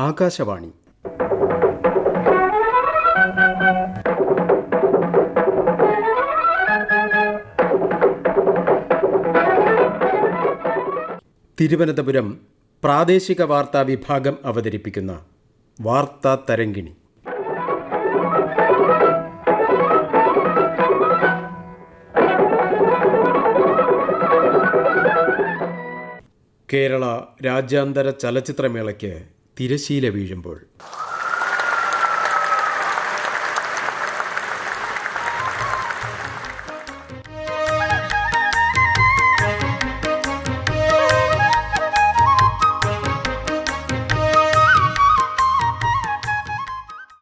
ആകാശവാണി. തിരുവനന്തപുരം പ്രാദേശിക വാർത്താ വിഭാഗം അവതരിപ്പിക്കുന്ന വാർത്താ തരങ്കിണി കേരള രാജ്യാന്തര ചലച്ചിത്രമേളയ്ക്ക് തിരശീല വീഴുമ്പോൾ.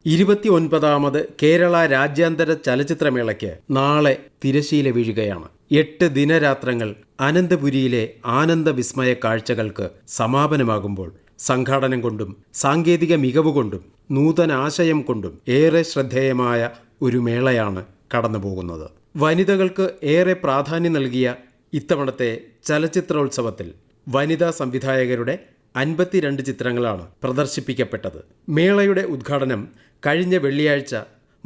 ഇരുപത്തി ഒൻപതാമത് കേരള രാജ്യാന്തര ചലച്ചിത്രമേളയ്ക്ക് നാളെ തിരശീല വീഴുകയാണ്. എട്ട് ദിനരാത്രങ്ങൾ അനന്തപുരിയിലെ ആനന്ദ വിസ്മയ കാഴ്ചകൾക്ക് സമാപനമാകുമ്പോൾ സംഘാടനം കൊണ്ടും സാങ്കേതിക മികവ് കൊണ്ടും നൂതന ആശയം കൊണ്ടും ഏറെ ശ്രദ്ധേയമായ ഒരു മേളയാണ് കടന്നുപോകുന്നത്. വനിതകൾക്ക് ഏറെ പ്രാധാന്യം നൽകിയ ഇത്തവണത്തെ ചലച്ചിത്രോത്സവത്തിൽ വനിതാ സംവിധായകരുടെ അൻപത്തിരണ്ട് ചിത്രങ്ങളാണ് പ്രദർശിപ്പിക്കപ്പെട്ടത്. മേളയുടെ ഉദ്ഘാടനം കഴിഞ്ഞ വെള്ളിയാഴ്ച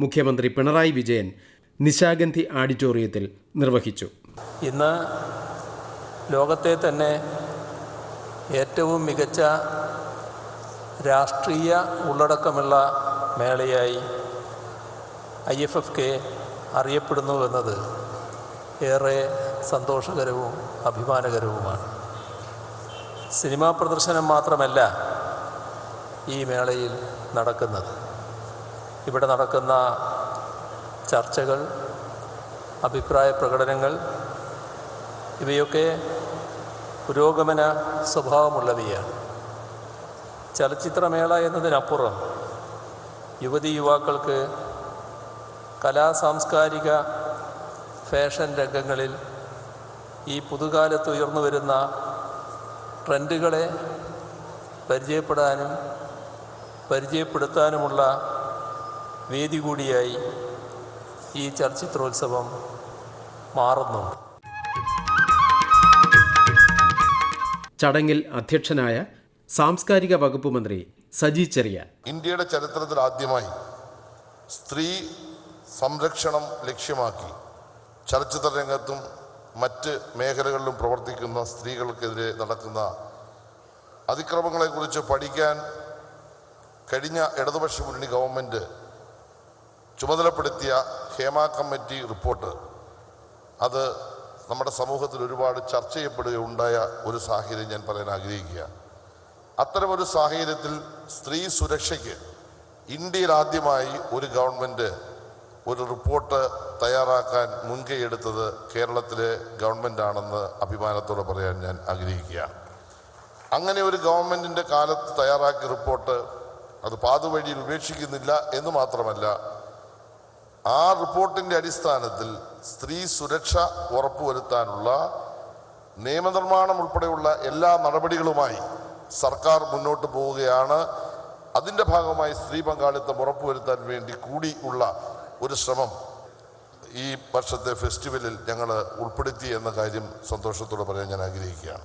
മുഖ്യമന്ത്രി പിണറായി വിജയൻ നിശാഗന്ധി ആഡിറ്റോറിയത്തിൽ നിർവഹിച്ചു. ഇന്ന് ലോകത്തെ തന്നെ ഏറ്റവും മികച്ച രാഷ്ട്രീയ ഉള്ളടക്കമുള്ള മേളയായി ഐ എഫ് എഫ് കെ അറിയപ്പെടുന്നു എന്നത് ഏറെ സന്തോഷകരവും അഭിമാനകരവുമാണ്. സിനിമാ പ്രദർശനം മാത്രമല്ല ഈ മേളയിൽ നടക്കുന്നത്. ഇവിടെ നടക്കുന്ന ചർച്ചകൾ അഭിപ്രായ പ്രകടനങ്ങൾ ഇവയൊക്കെ പുരോഗമന സ്വഭാവമുള്ളവയാണ്. ചലച്ചിത്രമേള എന്നതിനപ്പുറം യുവതി യുവാക്കൾക്ക് കലാ സാംസ്കാരിക ഫാഷൻ രംഗങ്ങളിൽ ഈ പുതുകാലത്ത് ഉയർന്നു വരുന്ന ട്രെൻഡുകളെ പരിചയപ്പെടാനും പരിചയപ്പെടുത്താനുമുള്ള വേദി കൂടിയായി ഈ ചലച്ചിത്രോത്സവം മാറുന്നുണ്ട്. ചടങ്ങിൽ അധ്യക്ഷനായ സാംസ്കാരിക വകുപ്പ് മന്ത്രി സജി ചെറിയാൻ. ഇന്ത്യയുടെ ചരിത്രത്തിൽ ആദ്യമായി സ്ത്രീ സംരക്ഷണം ലക്ഷ്യമാക്കി ചലച്ചിത്ര രംഗത്തും മറ്റ് മേഖലകളിലും പ്രവർത്തിക്കുന്ന സ്ത്രീകൾക്കെതിരെ നടക്കുന്ന അതിക്രമങ്ങളെക്കുറിച്ച് പഠിക്കാൻ കഴിഞ്ഞ ഇടതുപക്ഷ മുന്നണി ഗവൺമെന്റ് ചുമതലപ്പെടുത്തിയ ഹേമ കമ്മിറ്റി റിപ്പോർട്ട്. അത് നമ്മുടെ സമൂഹത്തിൽ ഒരുപാട് ചർച്ച ചെയ്യപ്പെടുകയുണ്ടായ ഒരു സാഹചര്യം ഞാൻ പറയാൻ ആഗ്രഹിക്കുക. അത്തരമൊരു സാഹചര്യത്തിൽ സ്ത്രീ സുരക്ഷയ്ക്ക് ഇന്ത്യയിൽ ആദ്യമായി ഒരു ഗവൺമെന്റ് ഒരു റിപ്പോർട്ട് തയ്യാറാക്കാൻ മുൻകൈയെടുത്തത് കേരളത്തിലെ ഗവൺമെന്റാണെന്ന് അഭിമാനത്തോടെ പറയാൻ ഞാൻ ആഗ്രഹിക്കുക. അങ്ങനെ ഒരു ഗവൺമെന്റിന്റെ കാലത്ത് തയ്യാറാക്കിയ റിപ്പോർട്ട് അത് പാതുവഴിയിൽ ഉപേക്ഷിക്കുന്നില്ല എന്ന് മാത്രമല്ല ആ റിപ്പോർട്ടിന്റെ അടിസ്ഥാനത്തിൽ സ്ത്രീ സുരക്ഷ ഉറപ്പുവരുത്താനുള്ള നിയമനിർമ്മാണം ഉൾപ്പെടെയുള്ള എല്ലാ നടപടികളുമായി സർക്കാർ മുന്നോട്ട് പോവുകയാണ്. അതിന്റെ ഭാഗമായി സ്ത്രീ പങ്കാളിത്തം ഉറപ്പുവരുത്താൻ വേണ്ടി കൂടി ഉള്ള ഒരു ശ്രമം ഈ വർഷത്തെ ഫെസ്റ്റിവലിൽ ഞങ്ങൾ ഉൾപ്പെടുത്തി എന്ന കാര്യം സന്തോഷത്തോടെ പറയാൻ ഞാൻ ആഗ്രഹിക്കുകയാണ്.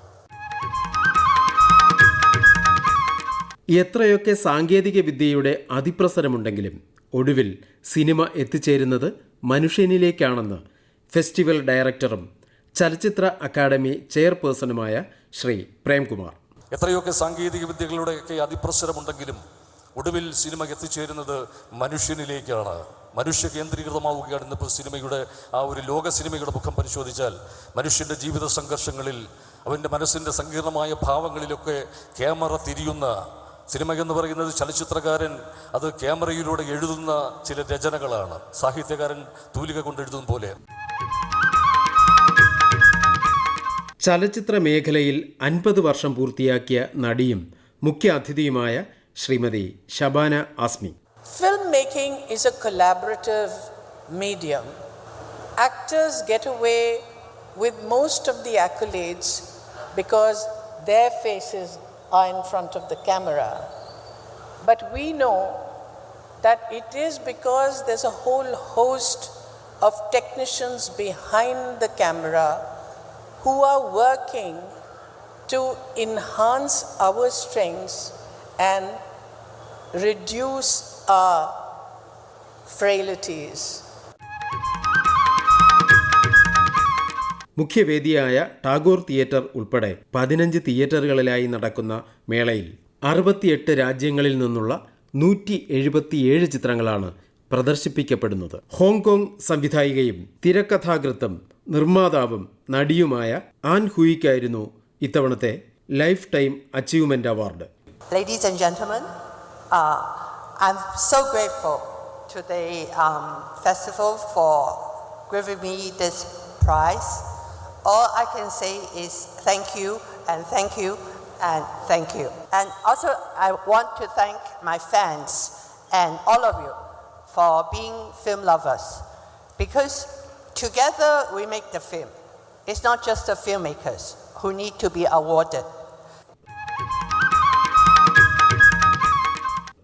എത്രയൊക്കെ സാങ്കേതിക വിദ്യയുടെ അതിപ്രസരമുണ്ടെങ്കിലും ഒടുവിൽ സിനിമ എത്തിച്ചേരുന്നത് മനുഷ്യനിലേക്കാണെന്ന് ഫെസ്റ്റിവൽ ഡയറക്ടറും ചലച്ചിത്ര അക്കാദമി ചെയർപേഴ്സണുമായ ശ്രീ പ്രേംകുമാർ. എത്രയൊക്കെ സാങ്കേതിക വിദ്യകളുടെയൊക്കെ അതിപ്രസരമുണ്ടെങ്കിലും ഒടുവിൽ സിനിമ എത്തിച്ചേരുന്നത് മനുഷ്യനിലേക്കാണ്. മനുഷ്യ കേന്ദ്രീകൃതമാവുകയാണ് ഇന്നിപ്പോൾ സിനിമയുടെ ആ ഒരു ലോക സിനിമയുടെ മുഖം പരിശോധിച്ചാൽ. മനുഷ്യന്റെ ജീവിത സംഘർഷങ്ങളിൽ അവന്റെ മനസ്സിന്റെ സങ്കീർണമായ ഭാവങ്ങളിലൊക്കെ ക്യാമറ തിരിയുന്ന സിനിമ എന്ന് പറയുന്നത് ചലച്ചിത്രകാരൻ അത് ക്യാമറയിലൂടെ എഴുതുന്ന ചില രചനകളാണ്. സാഹിത്യകാരൻ തൂലിക കൊണ്ട് എഴുതുന്ന പോലെ. ചലച്ചിത്ര മേഖലയിൽ അൻപത് വർഷം പൂർത്തിയാക്കിയ നടിയും മുഖ്യ അതിഥിയുമായ Shrimati Shabana Azmi. Film making is a collaborative medium actors get away with most of the accolades because their faces are in front of the camera. But we know that it is because there's a whole host of technicians behind the camera who are working to enhance our strengths and reduce our frailties. മുഖ്യവേദിയായ Tagore theatre ഉൾപ്പെടെ പതിനഞ്ച് തിയേറ്ററുകളിലായി നടക്കുന്ന മേളയിൽ അറുപത്തിയെട്ട് രാജ്യങ്ങളിൽ നിന്നുള്ള നൂറ്റി എഴുപത്തിയേഴ് ചിത്രങ്ങളാണ് പ്രദർശിപ്പിക്കപ്പെടുന്നത് ഹോങ്കോങ് സംവിധായികയും തിരക്കഥാകൃത്തും നിർമ്മാതാവും നടിയുമായ ആൻ ഹുയിക്കായിരുന്നു ഇത്തവണത്തെ lifetime achievement award uh, um, giving me this prize. All I can say is thank you and thank you and thank you. And also, I want to thank my fans and all of you for being film lovers because together we make the film. It's not just the filmmakers who need to be awarded.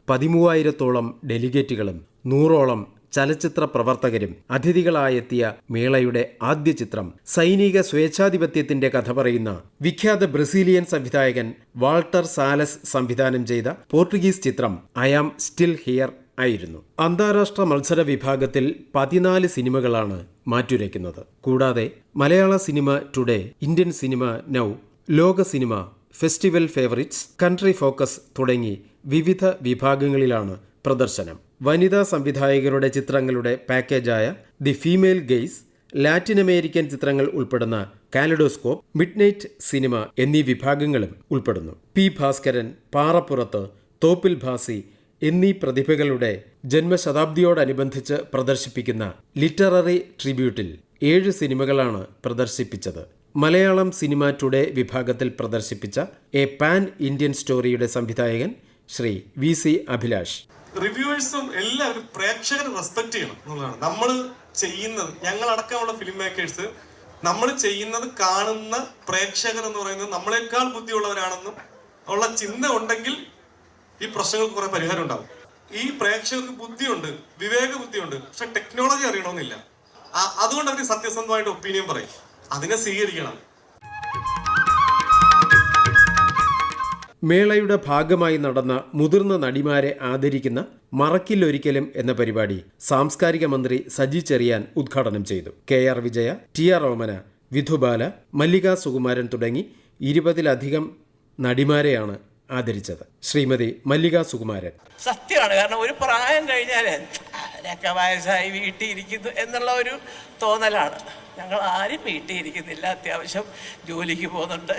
പതിമൂവായിരത്തോളം ഡെലിഗേറ്റുകളും നൂറോളം ചലച്ചിത്ര പ്രവർത്തകരും അതിഥികളായെത്തിയ മേളയുടെ ആദ്യ ചിത്രം സൈനിക സ്വേച്ഛാധിപത്യത്തിന്റെ കഥ പറയുന്ന വിഖ്യാത ബ്രസീലിയൻ സംവിധായകൻ വാൾട്ടർ സാലസ് സംവിധാനം ചെയ്ത പോർട്ടുഗീസ് ചിത്രം ഐ ആം സ്റ്റിൽ ഹിയർ ആയിരുന്നു. അന്താരാഷ്ട്ര മത്സര വിഭാഗത്തിൽ പതിനാല് സിനിമകളാണ് മാറ്റുരയ്ക്കുന്നത്. കൂടാതെ Malayala cinema today Indian cinema now ലോക cinema festival favourites country focus തുടങ്ങി വിവിധ വിഭാഗങ്ങളിലാണ് പ്രദർശനം. വനിതാ സംവിധായകരുടെ ചിത്രങ്ങളുടെ പാക്കേജായ the female gaze Latin American ചിത്രങ്ങൾ ഉൾപ്പെടുന്ന കാലഡോസ്കോപ്പ് മിഡ്നൈറ്റ് സിനിമ എന്നീ വിഭാഗങ്ങളും ഉൾപ്പെടുന്നു. പി ഭാസ്കരൻ പാറപ്പുറത്ത് തോപ്പിൽ ഭാസി എന്നീ പ്രതിഭകളുടെ ജന്മശതാബ്ദിയോടനുബന്ധിച്ച് പ്രദർശിപ്പിക്കുന്ന ലിറ്റററി ട്രിബ്യൂട്ടിൽ ഏഴ് സിനിമകളാണ് പ്രദർശിപ്പിച്ചത്. മലയാളം സിനിമ ടുഡേ വിഭാഗത്തിൽ പ്രദർശിപ്പിച്ച എ പാൻ ഇന്ത്യൻ സ്റ്റോറിയുടെ സംവിധായകൻ ശ്രീ വി സി അഭിലാഷ്. റിവ്യൂവേഴ്സും എല്ലാവരും പ്രേക്ഷകരെ റെസ്പെക്ട് ചെയ്യണം എന്നുള്ളതാണ്. നമ്മൾ ചെയ്യുന്നത് ഞങ്ങളടക്കമുള്ള ഫിലിം മേക്കേഴ്സ് നമ്മൾ ചെയ്യുന്നത് കാണുന്ന പ്രേക്ഷകർ എന്ന് പറയുന്നത് നമ്മളെക്കാൾ ബുദ്ധിയുള്ളവരാണെന്നും ഉള്ള ചിന്ത ഉണ്ടെങ്കിൽ ഈ പ്രശ്നങ്ങൾക്ക് കുറെ പരിഹാരം ഉണ്ടാവും. ഈ പ്രേക്ഷകർക്ക് ബുദ്ധിയുണ്ട് വിവേക ബുദ്ധിയുണ്ട് പക്ഷെ ടെക്നോളജി അറിയണമെന്നില്ല. അതുകൊണ്ട് അവർ സത്യസന്ധമായിട്ട് ഒപ്പീനിയൻ പറയും. അതിനെ സ്വീകരിക്കണം. മേളയുടെ ഭാഗമായി നടന്ന മുതിർന്ന നടിമാരെ ആദരിക്കുന്ന മറക്കില്ലൊരിക്കലും എന്ന പരിപാടി സാംസ്കാരിക മന്ത്രി സജി ചെറിയാൻ ഉദ്ഘാടനം ചെയ്തു. K R Vijaya T R Omana Vidhubala Mallika Sukumaran തുടങ്ങി ഇരുപതിലധികം നടിമാരെയാണ് ആദരിച്ചത്. ശ്രീമതി മല്ലിക സുകുമാരൻ. സത്യമാണ്. കാരണം ഒരു പ്രായം കഴിഞ്ഞാൽ അവരൊക്കെ വയസ്സായി വീട്ടിൽ എന്നുള്ള ഒരു തോന്നലാണ്. ഞങ്ങൾ ആരും വീട്ടിൽ ഇരിക്കുന്നില്ല അത്യാവശ്യം ജോലിക്ക് പോകുന്നുണ്ട്.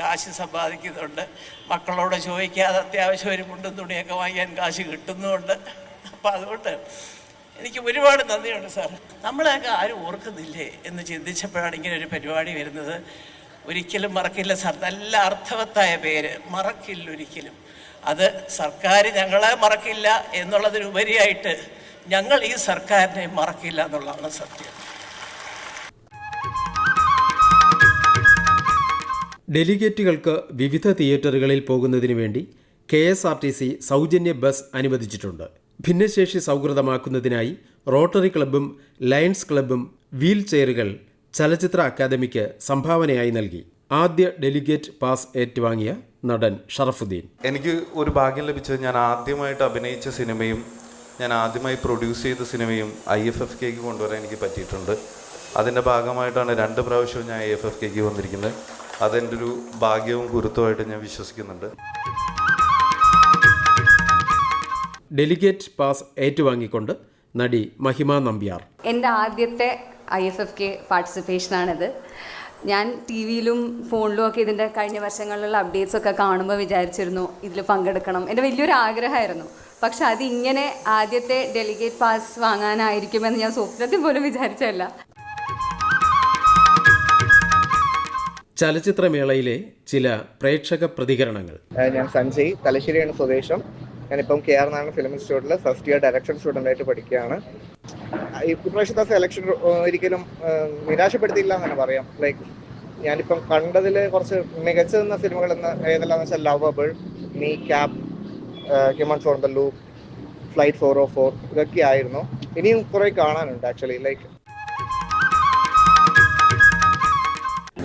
കാശ് സമ്പാദിക്കുന്നുണ്ട്. മക്കളോട് ചോദിക്കാതെ അത്യാവശ്യം ഒരു മുണ്ടും തുണിയൊക്കെ വാങ്ങിക്കാൻ കാശ് കിട്ടുന്നുമുണ്ട്. അപ്പം അതുകൊണ്ട് എനിക്ക് ഒരുപാട് നന്ദിയുണ്ട് സാർ. നമ്മളെയൊക്കെ ആരും ഓർക്കുന്നില്ലേ എന്ന് ചിന്തിച്ചപ്പോഴാണ് ഇങ്ങനെ ഒരു പരിപാടി വരുന്നത്. ഒരിക്കലും മറക്കില്ല സാർ. നല്ല അർത്ഥവത്തായ പേര്. മറക്കില്ല ഒരിക്കലും അത് സർക്കാർ ഞങ്ങളെ മറക്കില്ല എന്നുള്ളതിനുപരിയായിട്ട് ഞങ്ങൾ ഈ സർക്കാരിനെ മറക്കില്ല എന്നുള്ളതാണ് സത്യം. ഡെലിഗേറ്റുകൾക്ക് വിവിധ തിയേറ്ററുകളിൽ പോകുന്നതിനു വേണ്ടി K S R T C സൗജന്യ ബസ് അനുവദിച്ചിട്ടുണ്ട്. ഭിന്നശേഷി സൗഹൃദമാക്കുന്നതിനായി റോട്ടറി ക്ലബ്ബും ലയൺസ് ക്ലബ്ബും വീൽ ചെയറുകൾ ചലച്ചിത്ര അക്കാദമിക്ക് സംഭാവനയായി നൽകി. ആദ്യ ഡെലിഗേറ്റ് പാസ് ഏറ്റുവാങ്ങിയ നടൻ ഷറഫുദ്ദീൻ. എനിക്ക് ഒരു ഭാഗ്യം ലഭിച്ചത് ഞാൻ ആദ്യമായിട്ട് അഭിനയിച്ച സിനിമയും ഞാൻ ആദ്യമായി പ്രൊഡ്യൂസ് ചെയ്ത സിനിമയും ഐ എഫ് എഫ് കെക്ക് കൊണ്ടുവരാൻ എനിക്ക് പറ്റിയിട്ടുണ്ട്. അതിന്റെ ഭാഗമായിട്ടാണ് രണ്ട് പ്രാവശ്യവും ഞാൻ ഐ എഫ് എഫ് കെക്ക് വന്നിരിക്കുന്നത്. അതെന്റെ ഒരു ഭാഗ്യവും ഗുരുത്വമായിട്ട് ഞാൻ വിശ്വസിക്കുന്നുണ്ട്. ഡെലിഗേറ്റ് പാസ് ഏറ്റുവാങ്ങിക്കൊണ്ട് നടി മഹിമ നമ്പ്യാർ. എന്റെ ആദ്യത്തെ ഐ എഫ് എഫ് കെ പാർട്ടിസിപ്പേഷനാണിത്. ഞാൻ ടി വിയിലും ഫോണിലും ഒക്കെ ഇതിന്റെ കഴിഞ്ഞ വർഷങ്ങളിലുള്ള അപ്ഡേറ്റ്സ് ഒക്കെ കാണുമ്പോൾ വിചാരിച്ചിരുന്നു ഇതിൽ പങ്കെടുക്കണം. എന്റെ വലിയൊരു ആഗ്രഹമായിരുന്നു. പക്ഷെ അത് ഇങ്ങനെ ആദ്യത്തെ ഡെലിഗേറ്റ് പാസ് വാങ്ങാനായിരിക്കുമെന്ന് ഞാൻ സ്വപ്നത്തിൽ പോലും വിചാരിച്ചല്ല ചലച്ചിത്രമേളയിലെ ചില പ്രേക്ഷക പ്രതികരണങ്ങൾ. ഞാൻ സഞ്ജയ് തലശ്ശേരിയാണ് സ്വദേശം. ഞാനിപ്പം കെ ആർ നാരായണ ഫിലിം ഇൻസ്റ്റിറ്റ്യൂട്ടിൽ ഫസ്റ്റ് ഇയർ ഡയറക്ഷൻ സ്റ്റുഡന്റ് ആയിട്ട് പഠിക്കുകയാണ് ഈ ഇപ്രാവശ്യത്തെ സെലക്ഷൻ ഒരിക്കലും നിരാശപ്പെടുത്തിയില്ല എന്ന് തന്നെ പറയാം. ലൈക്ക് ഞാനിപ്പം കണ്ടതിൽ കുറച്ച് മികച്ച നിന്ന സിനിമകൾ എന്ന് ഏതെല്ലാം വെച്ചാൽ ലവബിൾ നീ cab human for the loop flight for oh for ഇതൊക്കെ ആയിരുന്നു. ഇനിയും കുറേ കാണാനുണ്ട് ആക്ച്വലി. ലൈക്ക്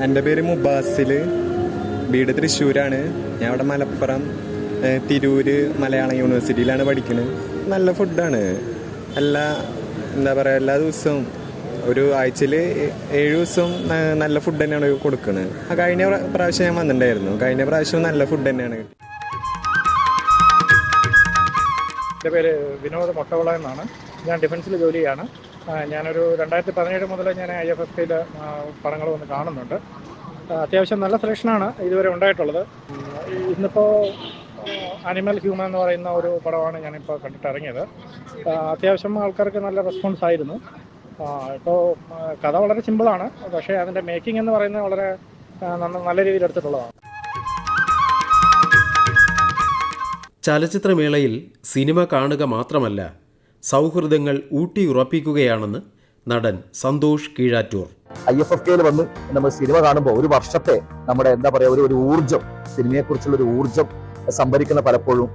എന്റെ പേര് മുബാസിൽ. വീട് തൃശ്ശൂരാണ്. ഞാൻ അവിടെ മലപ്പുറം തിരൂർ മലയാളം യൂണിവേഴ്സിറ്റിയിലാണ് പഠിക്കുന്നത്. നല്ല ഫുഡാണ്. എല്ലാ എന്താ പറയുക എല്ലാ ദിവസവും ഒരു ആഴ്ചയിൽ ഏഴ് ദിവസം നല്ല ഫുഡ് തന്നെയാണ് കൊടുക്കുന്നത്. കഴിഞ്ഞ പ്രാവശ്യം ഞാൻ വന്നിട്ടുണ്ടായിരുന്നു. കഴിഞ്ഞ പ്രാവശ്യം നല്ല ഫുഡ് തന്നെയാണ് എന്റെ പേര് വിനോദ് മൊട്ടവിള എന്നാണ്. ഞാൻ ഡിഫൻസിൽ ജോലി ചെയ്യാണ്. ഞാനൊരു രണ്ടായിരത്തി പതിനേഴ് മുതൽ ഞാൻ ഐ എഫ് എഫ് സിയിൽ പടങ്ങൾ വന്ന് കാണുന്നുണ്ട്. അത്യാവശ്യം നല്ല സെലക്ഷനാണ് ഇതുവരെ ഉണ്ടായിട്ടുള്ളത്. ഇന്നിപ്പോൾ അനിമൽ ഹ്യൂമൻ എന്ന് പറയുന്ന ഒരു പടമാണ് ഞാനിപ്പോൾ കണ്ടിട്ട് ഇറങ്ങിയത് അത്യാവശ്യം ആൾക്കാർക്ക് നല്ല റെസ്പോൺസ് ആയിരുന്നു. ഇപ്പോൾ കഥ വളരെ സിമ്പിളാണ്. പക്ഷേ അതിന്റെ മേക്കിംഗ് എന്ന് പറയുന്നത് വളരെ നല്ല രീതിയിൽ എടുത്തിട്ടുള്ളതാണ്. ചലച്ചിത്രമേളയിൽ സിനിമ കാണുക മാത്രമല്ല സൗഹൃദങ്ങൾ ഊട്ടിയുറപ്പിക്കുകയാണെന്ന് നടൻ Santosh Keezhattoor. I F F കെയിൽ വന്ന് നമ്മൾ സിനിമ കാണുമ്പോൾ ഒരു വർഷത്തെ നമ്മുടെ എന്താ പറയുക ഒരു ഒരു ഊർജം സിനിമയെക്കുറിച്ചുള്ള ഒരു ഊർജം സംഭരിക്കുന്ന പലപ്പോഴും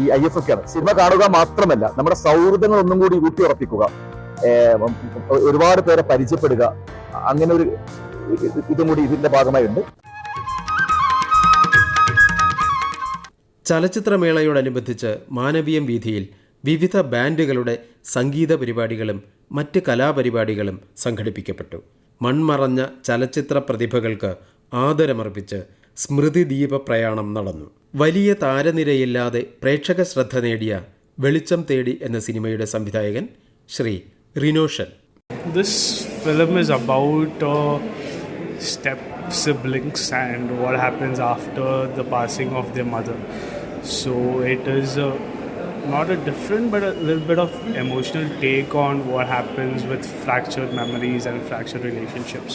ഈ ഐ എഫ് എഫ് കെ ആണ്. സിനിമ കാണുക മാത്രമല്ല നമ്മുടെ സൗഹൃദങ്ങൾ ഒന്നും കൂടി ഊട്ടി ഉറപ്പിക്കുക ഒരുപാട് പേരെ പരിചയപ്പെടുക അങ്ങനെ ഒരു ഇതും കൂടി ഇതിന്റെ ഭാഗമായുണ്ട്. ചലച്ചിത്രമേളയോടനുബന്ധിച്ച് മാനവീയം വീഥിയിൽ വിവിധ ബാൻഡുകളുടെ സംഗീത പരിപാടികളും മറ്റ് കലാപരിപാടികളും സംഘടിപ്പിക്കപ്പെട്ടു. മൺമറഞ്ഞ ചലച്ചിത്ര പ്രതിഭകൾക്ക് ആദരമർപ്പിച്ച് സ്മൃതി ദീപ പ്രയാണം നടന്നു. വലിയ താരനിരയില്ലാതെ പ്രേക്ഷക ശ്രദ്ധ നേടിയ വെളിച്ചം തേടി എന്ന സിനിമയുടെ സംവിധായകൻ Shri Rinoshan This film is about step siblings and what happens after the passing of their mother. So it is uh, not a different but a little bit of emotional take on what happens with fractured memories and fractured relationships.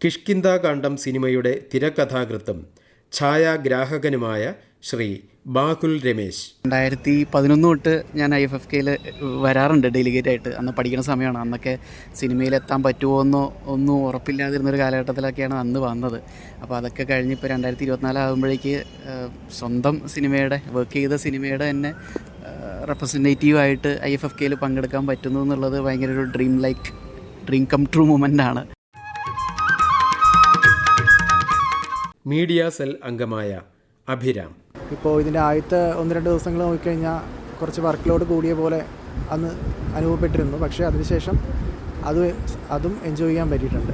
Kishkindhakandam സിനിമയുടെ തിരക്കഥാകൃത്തും ഛായാഗ്രാഹകനുമായ ശ്രീ ബാകുൽ രമേശ്. രണ്ടായിരത്തി പതിനൊന്ന് തൊട്ട് ഞാൻ I F F കെയിൽ വരാറുണ്ട്. Delegate ആയിട്ട് അന്ന് പഠിക്കുന്ന സമയമാണ്. അന്നൊക്കെ സിനിമയിൽ എത്താൻ പറ്റുമോ എന്നോ ഒന്നും ഉറപ്പില്ലാതിരുന്നൊരു കാലഘട്ടത്തിലൊക്കെയാണ് അന്ന് വന്നത്. അപ്പോൾ അതൊക്കെ കഴിഞ്ഞ് ഇപ്പോൾ രണ്ടായിരത്തി ഇരുപത്തിനാല് ആകുമ്പോഴേക്ക് സ്വന്തം സിനിമയുടെ വർക്ക് ചെയ്ത സിനിമയുടെ തന്നെ റെപ്രസെന്റേറ്റീവായിട്ട് ഐ എഫ് എഫ് കെയിൽ പങ്കെടുക്കാൻ പറ്റുന്നു എന്നുള്ളത് ഭയങ്കര ഒരു dream like dream come true moment ആണ്. മീഡിയ സെൽ അംഗമായ അഭിരാം. ഇപ്പോൾ ഇതിന്റെ ആദ്യത്തെ ഒന്ന് രണ്ട് ദിവസങ്ങൾ നോക്കിക്കഴിഞ്ഞാൽ കുറച്ച് വർക്ക് ലോഡ് കൂടിയ പോലെ അന്ന് അനുഭവപ്പെട്ടിരുന്നു. പക്ഷേ അതിനുശേഷം അത് അതും എൻജോയ് ചെയ്യാൻ പറ്റിയിട്ടുണ്ട്.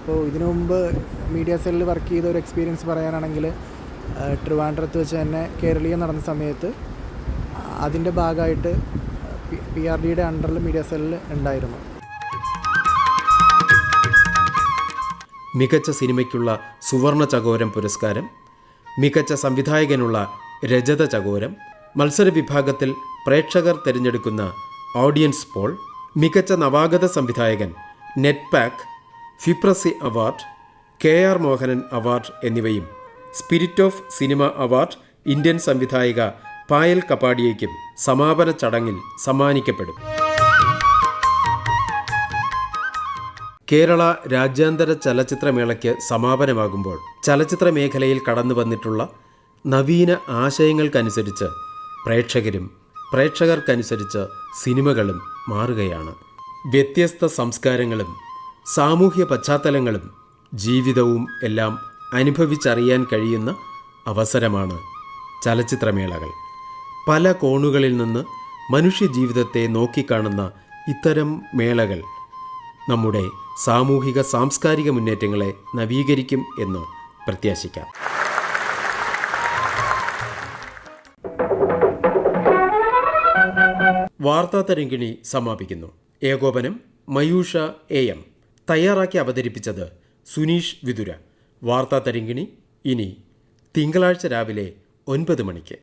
അപ്പോൾ ഇതിനു മുമ്പ് മീഡിയ സെല്ലിൽ വർക്ക് ചെയ്ത ഒരു എക്സ്പീരിയൻസ് പറയാനാണെങ്കിൽ ട്രിവാൻഡ്രത്ത് വെച്ച് തന്നെ കേരളീയം നടന്ന സമയത്ത് അതിന്റെ ഭാഗമായിട്ട് പി ആർ ഡിയുടെ അണ്ടറിൽ മീഡിയ സെല്ലിൽ ഉണ്ടായിരുന്നു. മികച്ച സിനിമയ്ക്കുള്ള സുവർണ ചകോരം പുരസ്കാരം മികച്ച സംവിധായകനുള്ള രജത ചകോരം മത്സര വിഭാഗത്തിൽ പ്രേക്ഷകർ തിരഞ്ഞെടുക്കുന്ന ഓഡിയൻസ് പോൾ മികച്ച നവാഗത സംവിധായകൻ NETPAC FIPRESCI award K R Mohanan award എന്നിവയും spirit of cinema award Indian സംവിധായിക Payal കപ്പാടിയയ്ക്കും സമാപന ചടങ്ങിൽ സമ്മാനിക്കപ്പെടും. കേരള രാജ്യാന്തര ചലച്ചിത്രമേളയ്ക്ക് സമാപനമാകുമ്പോൾ ചലച്ചിത്ര മേഖലയിൽ കടന്നു വന്നിട്ടുള്ള നവീന ആശയങ്ങൾക്കനുസരിച്ച് പ്രേക്ഷകരും പ്രേക്ഷകർക്കനുസരിച്ച് സിനിമകളും മാറുകയാണ്. വ്യത്യസ്ത സംസ്കാരങ്ങളും സാമൂഹ്യ പശ്ചാത്തലങ്ങളും ജീവിതവും എല്ലാം അനുഭവിച്ചറിയാൻ കഴിയുന്ന അവസരമാണ് ചലച്ചിത്രമേളകൾ. പല കോണുകളിൽ നിന്ന് മനുഷ്യജീവിതത്തെ നോക്കിക്കാണുന്ന ഇത്തരം മേളകൾ നമ്മുടെ സാമൂഹിക സാംസ്കാരിക മുന്നേറ്റങ്ങളെ നവീകരിക്കും എന്ന് പ്രത്യാശിക്കാം. വാർത്താ തരങ്കിണി സമാപിക്കുന്നു. ഏകോപനം മയൂഷ എ എം. തയ്യാറാക്കി അവതരിപ്പിച്ചത് സുനീഷ് വിതുര. വാർത്താ തരങ്കിണി ഇനി തിങ്കളാഴ്ച രാവിലെ ഒൻപത് മണിക്ക്.